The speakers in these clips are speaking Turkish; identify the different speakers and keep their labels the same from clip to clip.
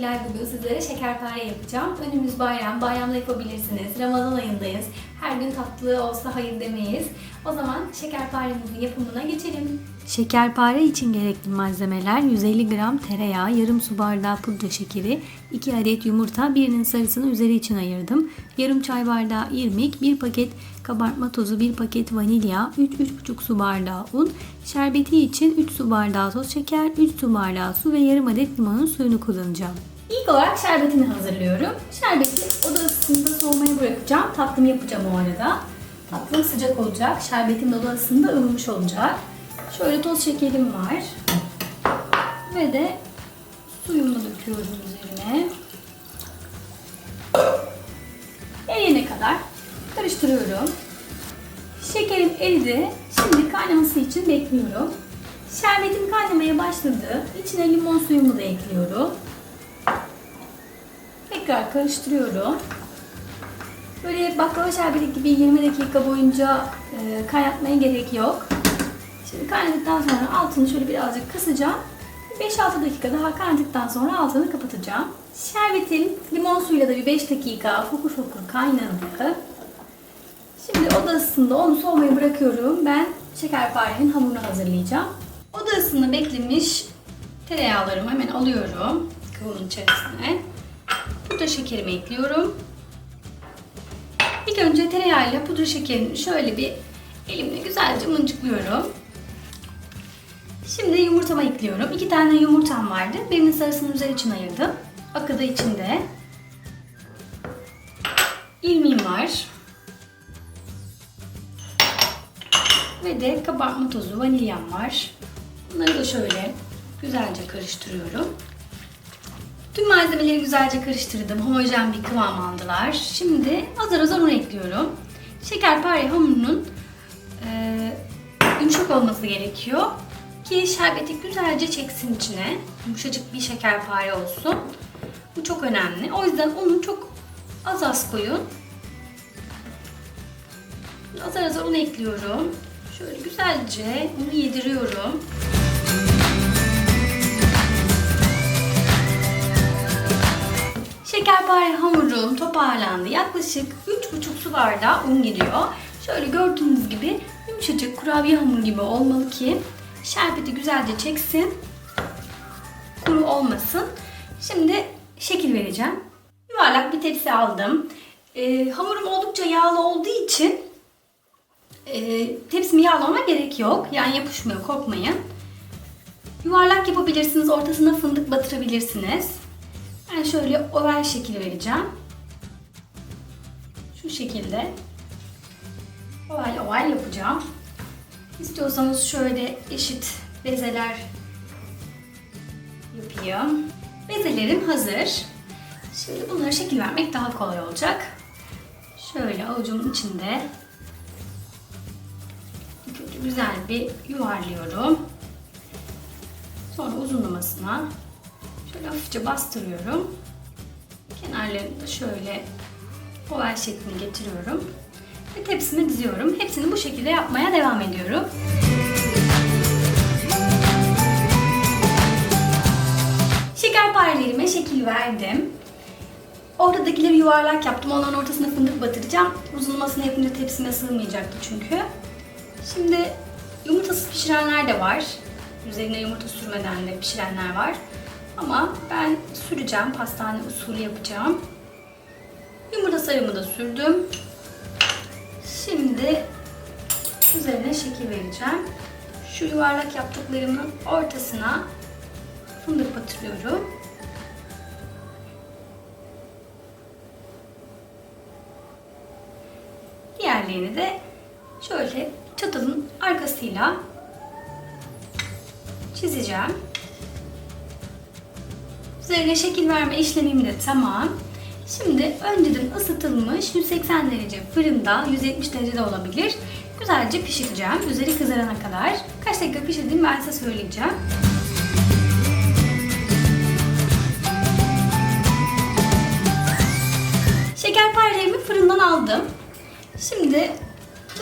Speaker 1: Gülay bugün sizlere şekerpare yapacağım. Önümüz bayram, bayramda yapabilirsiniz. Ramazan ayındayız. Her gün tatlı olsa hayır demeyiz. O zaman şekerparemizin yapımına geçelim. Şekerpare için gerekli malzemeler 150 gram tereyağı, yarım su bardağı pudra şekeri, 2 adet yumurta, birinin sarısını üzeri için ayırdım. Yarım çay bardağı irmik, 1 paket kabartma tozu, 1 paket vanilya, 3-3,5 su bardağı un, şerbeti için 3 su bardağı toz şeker, 3 su bardağı su ve yarım adet limonun suyunu kullanacağım. İlk olarak şerbetini hazırlıyorum. Şerbeti oda ısısında soğumaya bırakacağım. Tatlımı yapacağım o arada. Tatlım sıcak olacak. Şerbetim de oda ısısında ılımış olacak. Şöyle toz şekerim var. Ve de suyumu döküyorum üzerine. Eriyene kadar karıştırıyorum. Şekerim eridi. Şimdi kaynaması için bekliyorum. Şerbetim kaynamaya başladı. İçine limon suyumu da ekliyorum. Tekrar karıştırıyorum. Böyle baklava şerbeti gibi 20 dakika boyunca e, kaynatmaya gerek yok. Şimdi kaynadıktan sonra altını şöyle birazcık kısacağım. 5-6 dakika daha kaynadıktan sonra altını kapatacağım. Şerbetim limon suyuyla da bir 5 dakika fokur fokur kaynadı. Şimdi oda ısısında onu soğumaya bırakıyorum. Ben şekerparenin hamurunu hazırlayacağım. Oda ısısında beklemiş tereyağlarımı hemen alıyorum kıvamın içerisine. Pudra şekerimi ekliyorum. İlk önce tereyağıyla pudra şekerini şöyle bir elimle güzelce mıncıklıyorum. Şimdi yumurtamı ekliyorum. İki tane yumurtam vardı. Birinin sarısını üzeri için ayırdım. Akı da içinde. İlmiğim var. Ve de kabartma tozu, vanilyam var. Bunları da şöyle güzelce karıştırıyorum. Tüm malzemeleri güzelce karıştırdım. Homojen bir kıvam aldılar. Şimdi azar azar un ekliyorum. Şekerpare hamurunun e, yumuşak olması gerekiyor. Ki şerbeti güzelce çeksin içine. Yumuşacık bir şekerpare olsun. Bu çok önemli. O yüzden unu çok az az koyun. Azar azar un ekliyorum. Şöyle güzelce unu yediriyorum. Hamurum toparlandı. Yaklaşık 3,5 su bardağı un giriyor. Şöyle gördüğünüz gibi yumuşacık kurabiye hamur gibi olmalı ki şerbeti güzelce çeksin. Kuru olmasın. Şimdi şekil vereceğim. Yuvarlak bir tepsi aldım. Ee, hamurum oldukça yağlı olduğu için e, tepsimi yağlama gerek yok. Yani yapışmıyor korkmayın. Yuvarlak yapabilirsiniz. Ortasına fındık batırabilirsiniz. Ben şöyle oval şekil vereceğim. Şu şekilde oval oval yapacağım. İstiyorsanız şöyle eşit bezeler yapayım. Bezelerim hazır. Şimdi bunlara şekil vermek daha kolay olacak. Şöyle avucumun içinde güzel bir yuvarlıyorum. Sonra uzunlamasına şöyle hafifçe bastırıyorum. Kenarlarını da şöyle oval şekline getiriyorum. Ve tepsime diziyorum. Hepsini bu şekilde yapmaya devam ediyorum. Şekerparelerime şekil verdim. Ortadakileri yuvarlak yaptım. Onların ortasına fındık batıracağım. Uzunlamasını yapınca tepsime sığmayacaktı çünkü. Şimdi yumurtasız pişirenler de var. Üzerine yumurta sürmeden de pişirenler var. Ama ben süreceğim. Pastane usulü yapacağım. Yumurta sarımı da sürdüm. Şimdi üzerine şekil vereceğim. Şu yuvarlak yaptıklarımın ortasına fındık batırıyorum. Diğerlerini de şöyle çatalın arkasıyla çizeceğim. Üzerine şekil verme işlemim de tamam. Şimdi önceden ısıtılmış 180 derece fırında 170 derecede olabilir. Güzelce pişireceğim. Üzeri kızarana kadar. Kaç dakika pişirdiğimi ben size söyleyeceğim. Şekerparelerimi fırından aldım. Şimdi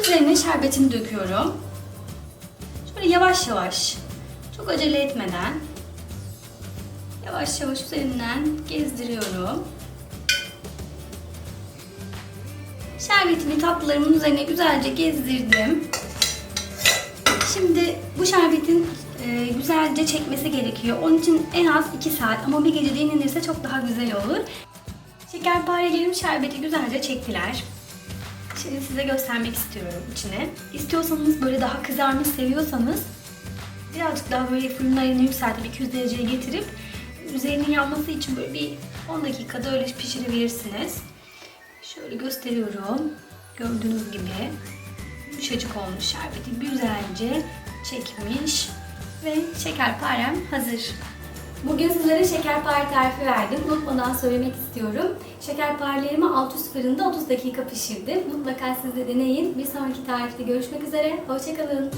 Speaker 1: üzerine şerbetini döküyorum. Şöyle yavaş yavaş, çok acele etmeden yavaş yavaş üzerinden gezdiriyorum. Şerbetimi tatlılarımın üzerine güzelce gezdirdim. Şimdi bu şerbetin e, güzelce çekmesi gerekiyor. Onun için en az 2 saat ama bir gece dinlenirse çok daha güzel olur. Şekerparelerim şerbeti güzelce çektiler. Şimdi size göstermek istiyorum içine. İstiyorsanız böyle daha kızarmış seviyorsanız birazcık daha böyle fırın ayarını yükseltip 200 dereceye getirip üzerinin yanması için böyle bir 10 dakikada öyle pişirebilirsiniz. Şöyle gösteriyorum. Gördüğünüz gibi yumuşacık olmuş şerbeti güzelce çekmiş ve şekerparem hazır. Bugün sizlere şekerpare tarifi verdim. Unutmadan söylemek istiyorum. Şekerparelerimi alt üst fırında 30 dakika pişirdim. Mutlaka siz de deneyin. Bir sonraki tarifte görüşmek üzere. Hoşçakalın.